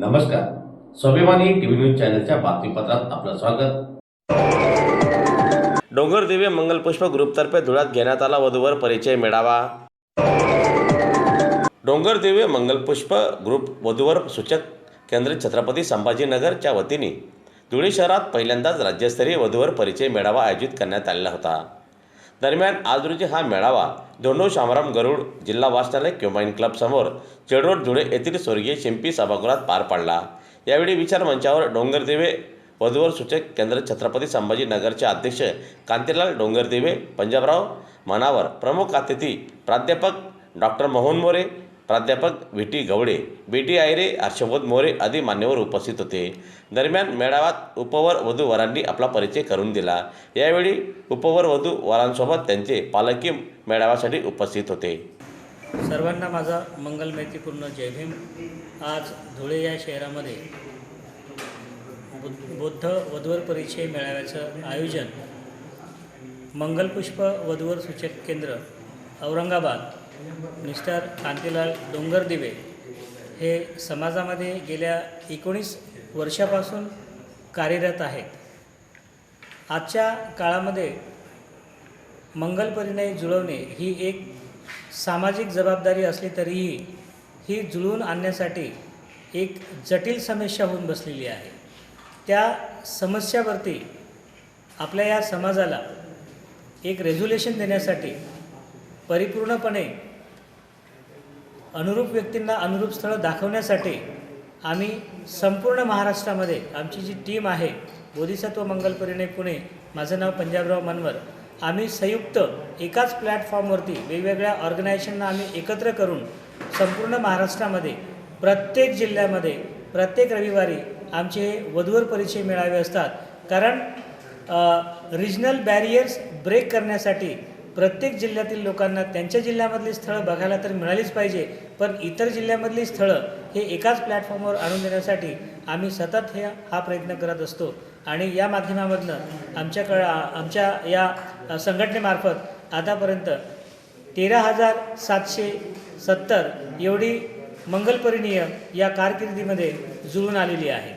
नमस्कार. स्वाभिमानी TV news चॅनलच्या बातमीपत्रात आपलं स्वागत. डोंगरदेवी मंगलपुष्प ग्रुपतर्फे धुळ्यात घेण्यात आला वधूवर परिचय मेळावा. डोंगरदेवी मंगलपुष्प ग्रुप वधूवर सूचक केंद्र छत्रपती संभाजीनगरच्या वतीने धुळे शहरात पहिल्यांदाच राज्यस्तरीय वधूवर परिचय मेळावा आयोजित करण्यात आलेला होता. दरम्यान आज रोजी हा मेळावा धोंडो शामराम गरुड जिल्हा वाचनालय क्युमाइन क्लब समोर चेडरोड धुळे येथील स्वर्गीय शिंपी सभागृहात पार पडला. यावेळी विचारमंचावर डोंगरदेवे वधूवर सूचक केंद्र छत्रपती संभाजीनगरचे अध्यक्ष कांतीलाल डोंगरदेवे पंजाबराव मनावर प्रमुख अतिथी प्राध्यापक डॉक्टर मोहन मोरे प्राध्यापक V T Gavade B T Aayare Harshbodh More आदी मान्यवर उपस्थित होते. दरम्यान मेळाव्यात उपवर वधू वरांनी आपला परिचय करून दिला. यावेळी उपवर वधू वरांसोबत त्यांचे पालकी मेळाव्यासाठी उपस्थित होते. सर्वांना माझा मंगलमैत्रीपूर्ण जय भीम. आज धुळे या शहरामध्ये बुद्ध बुद्ध वधूवर परिचय मेळाव्याचं आयोजन मंगलपुष्प वधूवर सूचक केंद्र औरंगाबाद मिस्टर कांतीलाल डोंगरदिवे हे समाजामध्ये गेल्या एकोणीस वर्षापासून कार्यरत आहेत. आजच्या काळामध्ये मंगलपरिणय जुळवणे ही एक सामाजिक जबाबदारी असली तरीही ही जुळवून आणण्यासाठी एक जटिल समस्या होऊन बसलेली आहे. त्या समस्यावरती आपल्या या समाजाला एक रेझोल्युशन देण्यासाठी परिपूर्णपणे अनुरूप व्यक्तींना अनुरूप स्थळं दाखवण्यासाठी आम्ही संपूर्ण महाराष्ट्रामध्ये आमची जी टीम आहे बोधिसत्व मंगल परिणय पुणे माझं नाव पंजाबराव मनवर आम्ही संयुक्त एकाच प्लॅटफॉर्मवरती वेगवेगळ्या ऑर्गनायझेशनना आम्ही एकत्र करून संपूर्ण महाराष्ट्रामध्ये प्रत्येक जिल्ह्यामध्ये प्रत्येक रविवारी आमचे हे वधूवर परिचय मिळावे असतात. कारण रिजनल बॅरियर्स ब्रेक करण्यासाठी प्रत्येक जिल्ह्यातील लोकांना त्यांच्या जिल्ह्यामधली स्थळं बघायला तर मिळालीच पाहिजे पण इतर जिल्ह्यामधली स्थळं हे एकाच प्लॅटफॉर्मवर आणून देण्यासाठी आम्ही सतत हे हा प्रयत्न करत असतो. आणि या माध्यमामधनं आमच्याकडं आमच्या या संघटनेमार्फत आतापर्यंत तेरा हजार सातशे सत्तर एवढी मंगलपरिणीय या कारकिर्दीमध्ये जुळून आलेली आहे.